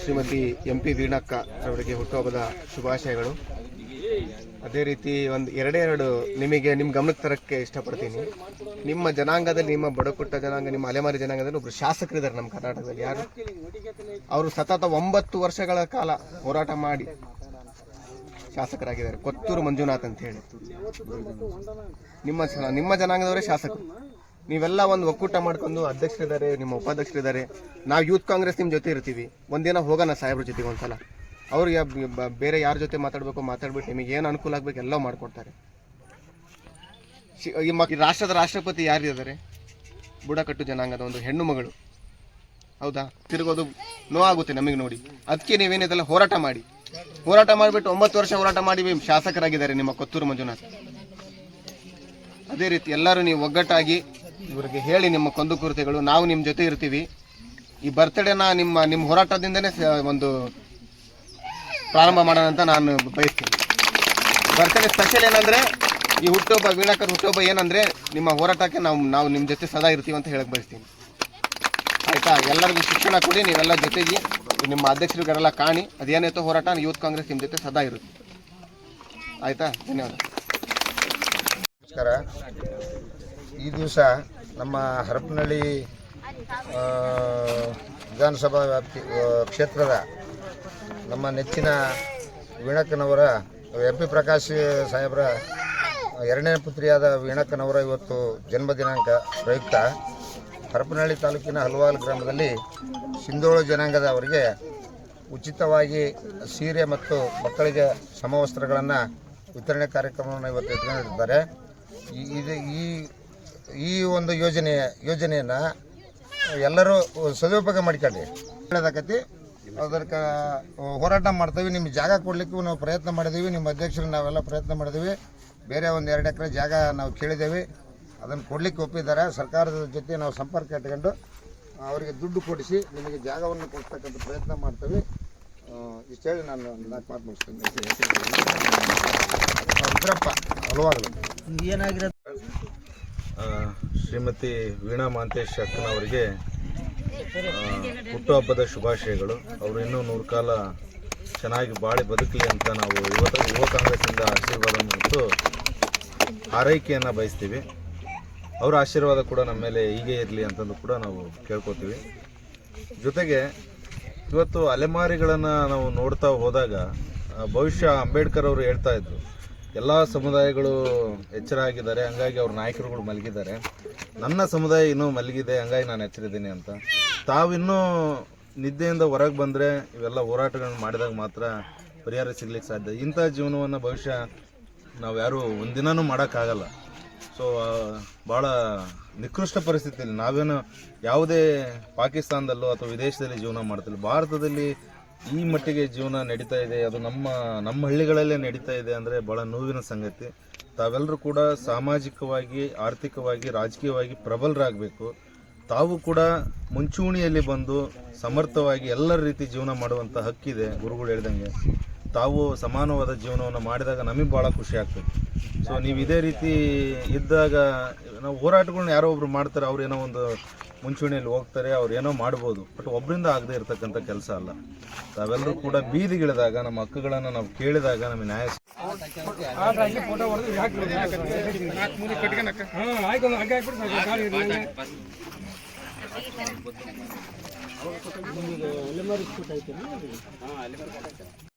Shrimati M P ವೀಣಕ್ಕ ಅವರಿಗೆ ಹುಟ್ಟುಹಬ್ಬದ ಶುಭಾಶಯಗಳು. ಅದೇ ರೀತಿ ಒಂದು ಎರಡೇ ಎರಡು ನಿಮಗೆ ನಿಮ್ಮ ಗಮನಕ್ಕೆ ತರಕ್ಕೆ ಇಷ್ಟಪಡ್ತೀನಿ. ನಿಮ್ಮ ಜನಾಂಗದಲ್ಲಿ ನಿಮ್ಮ ಬಡಕುಟ್ಟ ಜನಾಂಗ, ನಿಮ್ಮ ಅಲೆಮಾರಿ ಜನಾಂಗದಲ್ಲಿ ಒಬ್ಬರು ಶಾಸಕರಿದ್ದಾರೆ ನಮ್ಮ ಕರ್ನಾಟಕದಲ್ಲಿ. ಯಾರು? ಅವರು ಸತತ ಒಂಬತ್ತು ವರ್ಷಗಳ ಕಾಲ ಹೋರಾಟ ಮಾಡಿ ಶಾಸಕರಾಗಿದ್ದಾರೆ. ಕೊತ್ತೂರು ಮಂಜುನಾಥ್ ಅಂತ ಹೇಳಿ. ನಿಮ್ಮ ನಿಮ್ಮ ಜನಾಂಗದವರೇ ಶಾಸಕರು. ನೀವೆಲ್ಲ ಒಂದು ಒಕ್ಕೂಟ ಮಾಡ್ಕೊಂಡು ಅಧ್ಯಕ್ಷರಿದ್ದಾರೆ, ನಿಮ್ಮ ಉಪಾಧ್ಯಕ್ಷರಿದ್ದಾರೆ. ನಾವು ಯೂತ್ ಕಾಂಗ್ರೆಸ್ ನಿಮ್ಮ ಜೊತೆ ಇರ್ತೀವಿ. ಒಂದಿನ ಹೋಗೋಣ ಸಾಹೇಬ್ರ ಜೊತೆಗೆ ಒಂದ್ಸಲ. ಅವ್ರು ಬೇರೆ ಯಾರ ಜೊತೆ ಮಾತಾಡಬೇಕು ಮಾತಾಡ್ಬಿಟ್ಟು ನಿಮಗೆ ಏನು ಅನುಕೂಲ ಆಗ್ಬೇಕು ಎಲ್ಲ ಮಾಡ್ಕೊಡ್ತಾರೆ. ಈ ರಾಷ್ಟ್ರದ ರಾಷ್ಟ್ರಪತಿ ಯಾರಿದ್ದಾರೆ? ಬುಡಕಟ್ಟು ಜನಾಂಗದ ಒಂದು ಹೆಣ್ಣು ಮಗಳು. ಹೌದಾ? ತಿರುಗೋದು ನೋವಾಗುತ್ತೆ ನಮಗೆ ನೋಡಿ. ಅದಕ್ಕೆ ನೀವೇನಿದೆಲ್ಲ ಹೋರಾಟ ಮಾಡಿ. ಹೋರಾಟ ಮಾಡಿಬಿಟ್ಟು ಒಂಬತ್ತು ವರ್ಷ ಹೋರಾಟ ಮಾಡಿ ಶಾಸಕರಾಗಿದ್ದಾರೆ ನಿಮ್ಮ ಕೊತ್ತೂರು ಮಂಜುನಾಥ್. ಅದೇ ರೀತಿ ಎಲ್ಲರೂ ನೀವು ಒಗ್ಗಟ್ಟಾಗಿ ಇವರಿಗೆ ಹೇಳಿ ನಿಮ್ಮ ಕುಂದುಕೊರತೆಗಳು ನಾವು ನಿಮ್ಮ ಜೊತೆ ಇರ್ತೀವಿ. ಈ ಬರ್ತ್ಡೇನ ನಿಮ್ಮ ನಿಮ್ಮ ಹೋರಾಟದಿಂದನೇ ಒಂದು ಪ್ರಾರಂಭ ಮಾಡೋಣ ಅಂತ ನಾನು ಬಯಸ್ತೀನಿ. ಬರ್ತ್ಡೇ ಸ್ಪೆಷಲ್ ಏನಂದ್ರೆ, ಈ ಹುಟ್ಟುಹಬ್ಬ, ವೀಣಾಕರ್ ಹುಟ್ಟುಹಬ್ಬ ಏನಂದ್ರೆ, ನಿಮ್ಮ ಹೋರಾಟಕ್ಕೆ ನಾವು ನಾವು ನಿಮ್ಮ ಜೊತೆ ಸದಾ ಇರ್ತೀವಿ ಅಂತ ಹೇಳಕ್ಕೆ ಬಯಸ್ತೀನಿ. ಆಯ್ತಾ? ಎಲ್ಲರಿಗೂ ಶಿಕ್ಷಣ ಕೊಡಿ, ನೀವೆಲ್ಲ ಜೊತೆಗೆ ನಿಮ್ಮ ಅಧ್ಯಕ್ಷರುಗಳೆಲ್ಲ ಕಾಣಿ. ಅದೇನೈತೋ ಹೋರಾಟ, ಯೂತ್ ಕಾಂಗ್ರೆಸ್ ನಿಮ್ಮ ಜೊತೆ ಸದಾ ಇರುತ್ತೆ. ಆಯ್ತಾ? ಧನ್ಯವಾದ. ನಮಸ್ಕಾರ. ಈ ದಿವಸ ನಮ್ಮ ಹರಪನಹಳ್ಳಿ ವಿಧಾನಸಭಾ ವ್ಯಾಪ್ತಿ ಕ್ಷೇತ್ರದ ನಮ್ಮ ನೆಚ್ಚಿನ ವೀಣಕ್ಕನವರ, ಎಂ ಪಿ ಪ್ರಕಾಶ್ ಸಾಹೇಬರ ಎರಡನೇ ಪುತ್ರಿಯಾದ ವೀಣಕ್ಕನವರ ಇವತ್ತು ಜನ್ಮ ದಿನಾಂಕ ಪ್ರಯುಕ್ತ. ಹರಪನಹಳ್ಳಿ ತಾಲೂಕಿನ ಹಲವಾಲ್ ಗ್ರಾಮದಲ್ಲಿ ಸಿಂಧೋಳು ಜನಾಂಗದವರಿಗೆ ಉಚಿತವಾಗಿ ಸೀರೆ ಮತ್ತು ಮಕ್ಕಳಿಗೆ ಸಮವಸ್ತ್ರಗಳನ್ನು ವಿತರಣೆ ಕಾರ್ಯಕ್ರಮವನ್ನು ಇವತ್ತು ಇಟ್ಕೊಂಡಿರ್ತಾರೆ ಇದು ಈ ಈ ಒಂದು ಯೋಜನೆ ಯೋಜನೆಯನ್ನು ಎಲ್ಲರೂ ಸದುಪಯೋಗ ಮಾಡಿಕೊಳ್ಳಿ. ಹೇಳೋದಾಕತಿ ಅದಕ್ಕೆ ಹೋರಾಟ ಮಾಡ್ತೀವಿ. ನಿಮ್ಗೆ ಜಾಗ ಕೊಡಲಿಕ್ಕೂ ನಾವು ಪ್ರಯತ್ನ ಮಾಡಿದ್ದೀವಿ ನಿಮ್ಮ ಅಧ್ಯಕ್ಷರು ನಾವೆಲ್ಲ ಪ್ರಯತ್ನ ಮಾಡಿದ್ದೀವಿ ಬೇರೆ ಒಂದು ಎರಡು ಎಕರೆ ಜಾಗ ನಾವು ಕೇಳಿದ್ದೇವೆ ಅದನ್ನು ಕೊಡಲಿಕ್ಕೆ ಒಪ್ಪಿದ್ದಾರೆ. ಸರ್ಕಾರದ ಜೊತೆ ನಾವು ಸಂಪರ್ಕ ಇಟ್ಕೊಂಡು ಅವರಿಗೆ ದುಡ್ಡು ಕೊಡಿಸಿ ನಿಮಗೆ ಜಾಗವನ್ನು ಕೊಡ್ತಕ್ಕಂಥ ಪ್ರಯತ್ನ ಮಾಡ್ತೀವಿ. ಇಷ್ಟು ಹೇಳಿ ನಾನು ನಾಲ್ಕು ಮಾತು ಮುಗಿಸ್ತೇನೆ. ರುದ್ರಪ್ಪ ಹಲವಾಗಲು ಆ, ಶ್ರೀಮತಿ ವೀಣಾ ಮಾಂತೇಶ್ ಅಕ್ಕನವರಿಗೆ ಹುಟ್ಟುಹಬ್ಬದ ಶುಭಾಶಯಗಳು. ಅವರು ಇನ್ನೂ ನೂರು ಕಾಲ ಚೆನ್ನಾಗಿ ಬಾಳಿ ಬದುಕಲಿ ಅಂತ ನಾವು ಯುವತ ಯುವ ಕಾಂಗ್ರೆಸ್ಸಿಂದ ಆಶೀರ್ವಾದ ಮತ್ತು ಹಾರೈಕೆಯನ್ನು ಬಯಸ್ತೀವಿ. ಅವರ ಆಶೀರ್ವಾದ ಕೂಡ ನಮ್ಮ ಮೇಲೆ ಹೀಗೆ ಇರಲಿ ಅಂತಂದು ಕೂಡ ನಾವು ಕೇಳ್ಕೊತೀವಿ. ಜೊತೆಗೆ ಇವತ್ತು ಅಲೆಮಾರಿಗಳನ್ನು ನಾವು ನೋಡ್ತಾ ಹೋದಾಗ ಬಹುಶಃ ಅಂಬೇಡ್ಕರ್ ಅವರು ಹೇಳ್ತಾ ಇದ್ರು. ಎಲ್ಲ ಸಮುದಾಯಗಳು ಎಚ್ಚರ ಆಗಿದ್ದಾರೆ. ಹಂಗಾಗಿ ಅವ್ರ ನಾಯಕರುಗಳು ಮಲಗಿದ್ದಾರೆ. ನನ್ನ ಸಮುದಾಯ ಇನ್ನೂ ಮಲಗಿದೆ. ಹಂಗಾಗಿ ನಾನು ಎಚ್ಚರಿದ್ದೀನಿ ಅಂತ. ತಾವಿನ್ನೂ ನಿದ್ದೆಯಿಂದ ಹೊರಗೆ ಬಂದರೆ ಇವೆಲ್ಲ ಹೋರಾಟಗಳನ್ನು ಮಾಡಿದಾಗ ಮಾತ್ರ ಪರಿಹಾರ ಸಿಗ್ಲಿಕ್ಕೆ ಸಾಧ್ಯ. ಇಂಥ ಜೀವನವನ್ನು ಬಹುಶಃ ನಾವು ಯಾರೂ ಒಂದಿನೂ ಮಾಡೋಕ್ಕಾಗಲ್ಲ. ಸೊ ಭಾಳ ನಿಕೃಷ್ಟ ಪರಿಸ್ಥಿತಿಯಲ್ಲಿ ನಾವೇನು ಯಾವುದೇ ಪಾಕಿಸ್ತಾನದಲ್ಲೋ ಅಥವಾ ವಿದೇಶದಲ್ಲಿ ಜೀವನ ಮಾಡ್ತಿಲ್ಲ. ಭಾರತದಲ್ಲಿ ಈ ಮಟ್ಟಿಗೆ ಜೀವನ ನಡೀತಾ ಇದೆ, ಅದು ನಮ್ಮ ನಮ್ಮ ಹಳ್ಳಿಗಳಲ್ಲೇ ನಡೀತಾ ಇದೆ ಅಂದರೆ ಭಾಳ ನೋವಿನ ಸಂಗತಿ. ತಾವೆಲ್ಲರೂ ಕೂಡ ಸಾಮಾಜಿಕವಾಗಿ, ಆರ್ಥಿಕವಾಗಿ, ರಾಜಕೀಯವಾಗಿ ಪ್ರಬಲರಾಗಬೇಕು. ತಾವು ಕೂಡ ಮುಂಚೂಣಿಯಲ್ಲಿ ಬಂದು ಸಮರ್ಥವಾಗಿ ಎಲ್ಲರ ರೀತಿ ಜೀವನ ಮಾಡುವಂಥ ಹಕ್ಕಿದೆ, ಗುರುಗಳು ಹೇಳ್ದಂಗೆ. ತಾವು ಸಮಾನವಾದ ಜೀವನವನ್ನು ಮಾಡಿದಾಗ ನಮಗೆ ಭಾಳ ಖುಷಿ ಆಗ್ತದೆ. ಸೊ ನೀವು ಇದೇ ರೀತಿ ಇದ್ದಾಗ ನಾವು ಹೋರಾಟಗಳನ್ನ ಯಾರೋ ಒಬ್ರು ಮಾಡ್ತಾರೆ ಅವ್ರು ಏನೋ ಒಂದು ಮುಂಚೂಣಿಯಲ್ಲಿ ಹೋಗ್ತಾರೆ ಅವ್ರು ಏನೋ ಮಾಡ್ಬೋದು. ಬಟ್ ಒಬ್ಬರಿಂದ ಆಗದೆ ಇರತಕ್ಕಂಥ ಕೆಲಸ ಅಲ್ಲ. ತಾವೆಲ್ಲರೂ ಕೂಡ ಬೀದಿಗಿಳಿದಾಗ ನಮ್ಮ ಹಕ್ಕುಗಳನ್ನು ನಾವು ಕೇಳಿದಾಗ ನಮಗೆ ನ್ಯಾಯ ಸಿಗ್ತದೆ.